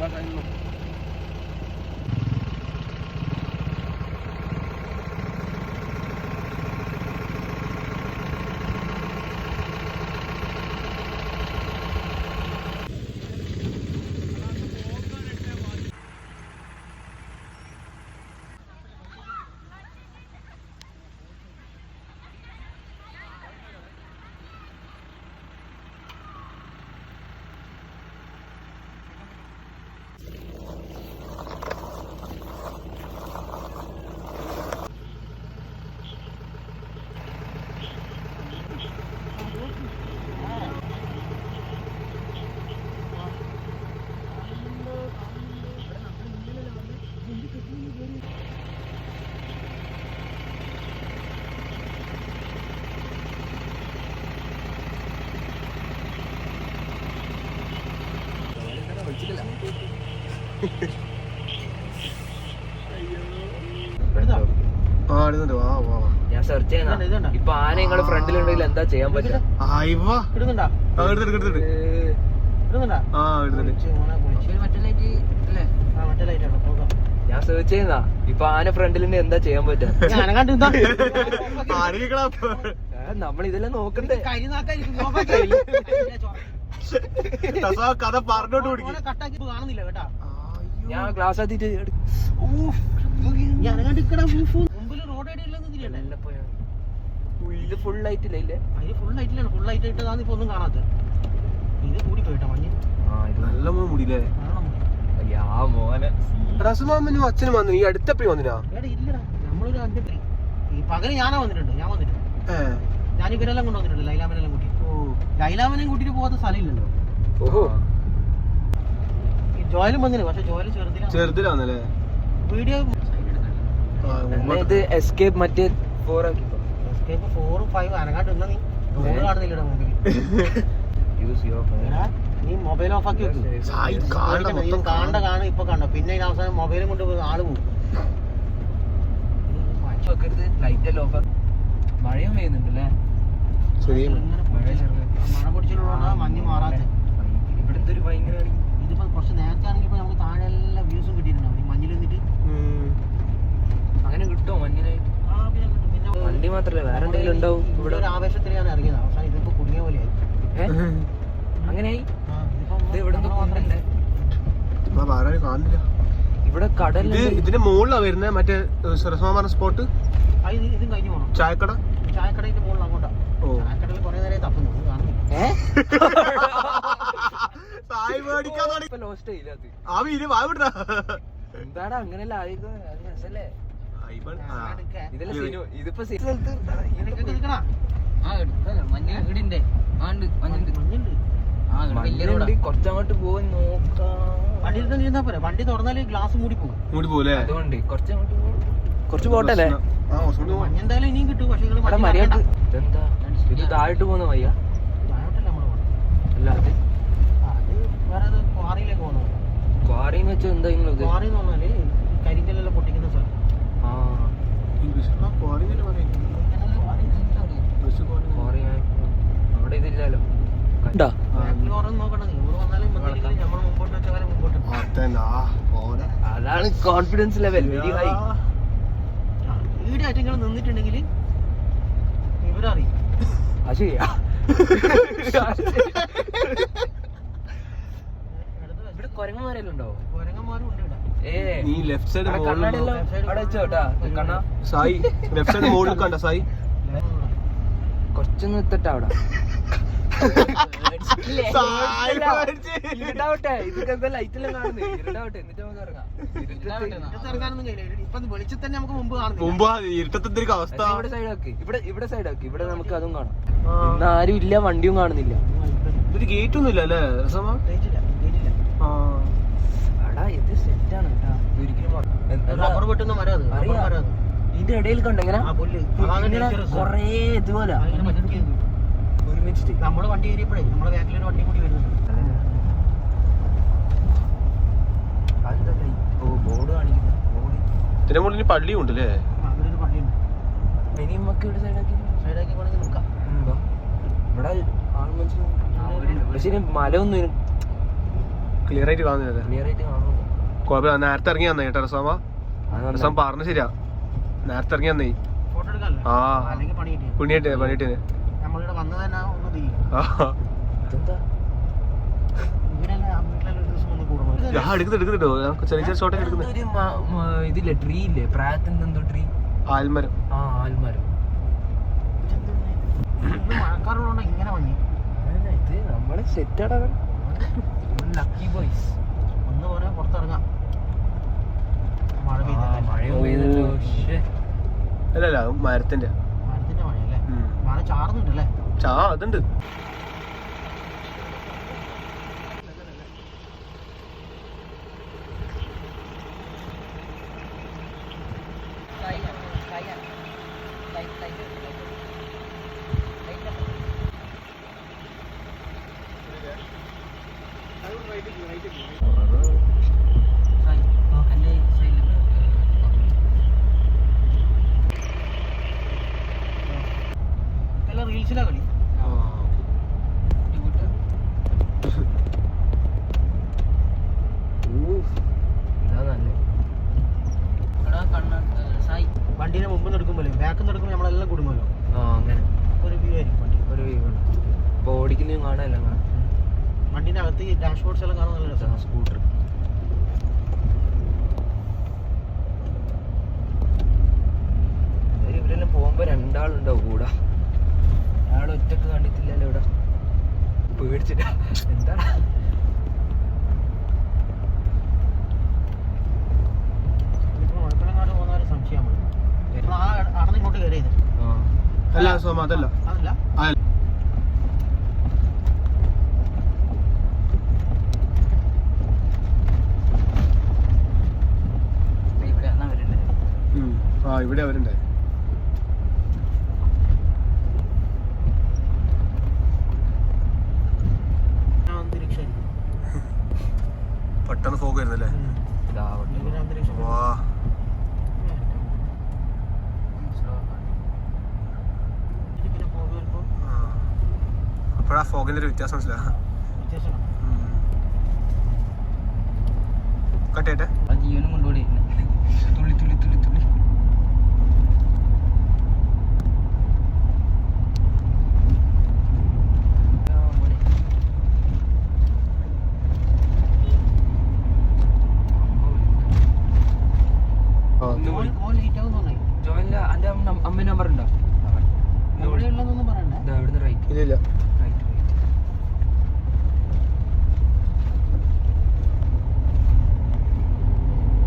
hat einen Loch. ഞാൻ search ചെയ്യുന്നാ. ഇപ്പൊ ആന നിങ്ങളുടെ ഫ്രണ്ടിലുണ്ടെങ്കിൽ എന്താ ചെയ്യാൻ പറ്റുക. ഞാൻ സെർച്ച് ചെയ്യുന്ന ഇപ്പൊ ആന ഫ്രണ്ടിലുണ്ട് എന്താ ചെയ്യാൻ പറ്റുക? നമ്മൾ ഇതെല്ലാം നോക്കണ്ടേ? കഥ പറഞ്ഞോട്ട് പിടിക്കും. കട്ടാക്കി കാണുന്നില്ല കേട്ടാ. ഞാൻ ഗ്ലാസ് ആത്തിട്ട് ഞാൻ ഫു, ഫു. മുമ്പിൽ റോഡ് ഐഡിയ ഇല്ലെന്ന് തിരിയണ്ടേ ഇത് ഫുൾ ലൈറ്റ് ഇല്ലേ അതിന് ഫുൾ ലൈറ്റിലാണ് ഫുൾ ലൈറ്റ് ഇട്ടതാണ് ഇപ്പൊ ഒന്നും കാണാത്തത് ഇത് കൂടി പോയിട്ടാ മഞ്ഞ്. നല്ല മുടിയില്ലേ? റസുമാമനും അച്ഛനും വന്നു. ഈ അടുത്തപ്പി വന്നിനാ? എടാ ഇല്ലടാ. നമ്മളൊരു അഞ്ചെട്ട് ഈ പകൽ ഞാനാ വന്നിട്ടുണ്ട്. ഞാൻ വന്നിട്ടുണ്ട്. ഞാൻ ഇവരെല്ലാം കൊണ്ടുവന്നിട്ടുണ്ട്. ലൈലാമനെല്ലാം കൂട്ടി. ഓ. ലൈലാമനെയും കൂട്ടിട്ട് പോകാത്ത സ്ഥലമില്ലല്ലോ. ഓഹോ. ഈ ജോയലും വന്നില്ല? പക്ഷെ ജോയൽ ചെറുതിലാണ്. ചെറുതിലാന്നല്ലേ? വീഡിയോ ഇത് എസ്കേപ്പ് മറ്റേ ഫോർ എസ്കേപ്പ് ഫോറും ഫൈവ് അനങ്ങാണ്ട് നിന്നാ നീ. റോഡ് കാണുന്നില്ലടാ മുമ്പിൽ യൂസ് യുവർ നീ മൊബൈൽ ഓഫ് ആക്കി വെക്ക്. സായി കാണണ്ട ഇത് കാണണ്ട കാണും ഇപ്പൊ കണ്ടോ. പിന്നെ ഇതിന് അവസാനം മൊബൈലും കൊണ്ട് ആൾ പോകും. ലൈറ്റ് എല്ലാം ഓഫ് മഴയും പെയ്യുന്നുണ്ടല്ലേ? മഴ പൊടിച്ചിട്ടുള്ള മഞ്ഞ് മാറാത്ത. ഇവിടുത്തെ ഒരു ഭയങ്കര ഇതിപ്പോ കുറച്ച് നേരത്തെ ആണെങ്കിൽ ഇപ്പൊ നമുക്ക് താഴെ എല്ലാ വ്യൂസും കിട്ടിയിട്ടുണ്ടാവും. ഈ മഞ്ഞിൽ നിന്നിട്ട്. അങ്ങനെ കിട്ടുമോ മഞ്ഞിനായിട്ട് വണ്ടി മാത്രല്ല വേറെ എന്തെങ്കിലും ഉണ്ടാവും ഇവിടെ? ഒരു ആവേശത്തിൽ ഞാൻ ഇറങ്ങിയത് അവസാനം ഇതിപ്പോ കുടുങ്ങിയ പോലെയായി? അങ്ങനെയായി? ഇത് വേറെ ഇവിടെ കടൽ ഇതിന് ഇതിന്റെ മുകളിലാ വരുന്നത് മറ്റേ സുരസമാന സ്പോട്ട്? ഇത് കഴിഞ്ഞു പോകണം ചായക്കട? ചായക്കടയിന്റെ മുകളിൽ അങ്ങോട്ടാ. ചായക്കടയിൽ കുറെ നേരം തപ്പുന്നു കാണുന്നില്ല. ലോസ്റ്റ് ആവി ഇനി ആ വീര് വാ വിടറാ എന്താടാ അങ്ങനെയല്ല രസല്ലേ? കുറച്ചങ്ങോട്ട് പോയി നോക്കാം. പോരെ? വണ്ടി തുറന്നാൽ ഗ്ലാസ് മൂടി പോകും. മൂടി പോലെ അതുകൊണ്ട് കുറച്ചങ്ങോട്ട് കുറച്ച് പോട്ടെ അല്ലേ? എന്തായാലും ഇനിയും കിട്ടും പക്ഷെ. ഇതെന്താ? ഇത് താഴോട്ട് പോകുന്ന വയ്യ താഴോട്ടല്ല നമ്മൾ പോണത്. അല്ല അത് ക്വാറിയിലേക്ക് പോകുന്നു ക്വാറിന്ന് വെച്ചാൽ എന്താ നിങ്ങൾ ക്വാറിന്ന് പറഞ്ഞാൽ കോര. അതാണ് കോൺഫിഡൻസ് ലെവൽ വെരി ഹൈ ഈടെ ആറ്റങ്ങൾ നിന്നിട്ടുണ്ടെങ്കിൽ ഇവരറിയും. അത് ശരിയാ. ഇവിടെ കുരങ്ങന്മാരെല്ലാം ഉണ്ടോ? കുരങ്ങന്മാരും ഉണ്ട് നീ left side Sai left side മുകളിൽ കണ്ട സായി? കുറച്ചൊന്നും എത്തട്ടെ അവിടെ. ഇതൊക്കെ എന്നിട്ട് നമുക്ക് ഇറങ്ങാം. മുമ്പ് അവസ്ഥ? ഇവിടെ സൈഡ് ആക്കി. ഇവിടെ ഇവിടെ സൈഡ് ആക്കി. ഇവിടെ നമുക്ക് അതും കാണാം. ഇന്ന് ആരും ഇല്ല വണ്ടിയും കാണുന്നില്ല. ഒരു ഗേറ്റ് ഒന്നും ഇല്ല അല്ലേ? ഗേറ്റില്ല, ഗേറ്റില്ല. ആ. ഇത് സെറ്റാണ് കേട്ടാ. ഒരിക്കലും മറ- റബ്ബർ വെട്ടുന്ന മരം. ഇതിന്റെ ഇടയിൽ കണ്ട ഇങ്ങനെ ആ പുല്ല്. അതാണ് ഇങ്ങനെ കൊറേ ഇതുപോലെ. ഒരുമിച്ചിട്ട്. നമ്മൾ വണ്ടി കയറിയപ്പോഴേ നമ്മളെ ബാക്കിലൊരു വണ്ടി കൂടി വരുന്നുണ്ട്. ഇതിന്റെ മുകളിൽ പള്ളിയും ഉണ്ട് അല്ലേ അവിടെ ഒരു പള്ളിയുണ്ട്. ഇനി നമുക്ക് ഇവിടെ സൈഡാക്കി സൈഡാക്കി വേണമെങ്കിൽ നോക്കാം? ഇവിടെ പക്ഷെ മല ഒന്നും ക്ലിയർ ആയിട്ട് കാണുന്നില്ല ക്ലിയർ ആയിട്ട് കാണുന്നു കുഴപ്പമില്ല നേരത്തെ ഇറങ്ങി വന്നേ കേട്ടോ റസാമ പറഞ്ഞ ശരിയാ. നേരത്തെ ഇറങ്ങി വന്നേ. ഫോട്ടോ എടുക്കാല്ലോ ആ. പണിയിട്ട് പണിയിട്ടേ നമ്മളിവിടെ തന്നെ ഒന്ന് ഇതില്ലേ? ട്രീ ഇല്ലേ? പ്രായത്തിന് എന്തോ ട്രീ ആൽമരം. ആ ആൽമരം. മഴക്കാറുള്ളതുകൊണ്ട് ഇങ്ങനെ മഞ്ഞ്. അതന്നെ, ഇത് നമ്മളെ സെറ്റാടാ ലക്കി ബോയ്സ് ഒന്ന് പോലെ പുറത്തിറങ്ങാം. മഴ പെയ്തല്ലേ പെയ്തല്ലോ മരത്തിന്റെ ഉം. മഴ ചാറുന്നുണ്ടല്ലേ ചാ അതുണ്ട് ഇതെല്ലാം റീൽസിലാ കളി ഇതാ നല്ലേ വണ്ടീനെ മുമ്പ് എടുക്കുമ്പോൾ ബാക്കിൽ നിന്ന് എടുക്കുമ്പോൾ നമ്മളെല്ലാം കുടുങ്ങുമല്ലോ ആ അങ്ങനെ ഒരു വ്യൂ ആയിരിക്കും വണ്ടി ഒരു വ്യൂ ഉണ്ട് ഓടിക്കുന്നതും കാണാനല്ല കാണാം. വണ്ടീന്റെ അകത്ത് ഈ ഡാഷ് ബോർഡ്സ് എല്ലാം കാണാൻ നല്ല രസമാണ്. സ്കൂട്ടർ. ഇവരെല്ലാം പോകുമ്പോ രണ്ടാളുണ്ടാവും കൂടെ? അയാൾ ഒറ്റയ്ക്ക് കണ്ടിട്ടില്ലല്ലോ ഇവിടെ. പേടിച്ചിട്ടാ. എന്താ? ഇപ്പോൾ മഴപ്പഴങ്ങാട് പോകുന്ന ഒരു സംശയം നമ്മൾ നമ്മൾ ആ അടന്ന് ഇങ്ങോട്ട് കയറിയത് ആ. അല്ല സോമ അതല്ല. അതല്ല ആ, ഇവിടെ എന്നാ വരുന്നത് ഉം. ആ ഇവിടെ അവരുണ്ട്. പെട്ടെന്ന് ഫോഗ് വരുന്നല്ലേ വാ. അപ്പോഴാ ഫോഗിന്റെ ഒരു വ്യത്യാസം മനസ്സിലാ? വ്യത്യാസമാണ്? കട്ടേട്ടെ ആ ജീവനും കൊണ്ടുപോയി. തുള്ളി തുള്ളി തുള്ളി തുള്ളി ആ, മോനെ. അന്റെ അമ്മ നമ്പർ ഉണ്ടോ? ഇവിടുന്ന് റൈറ്റ് ഇല്ല ഇല്ല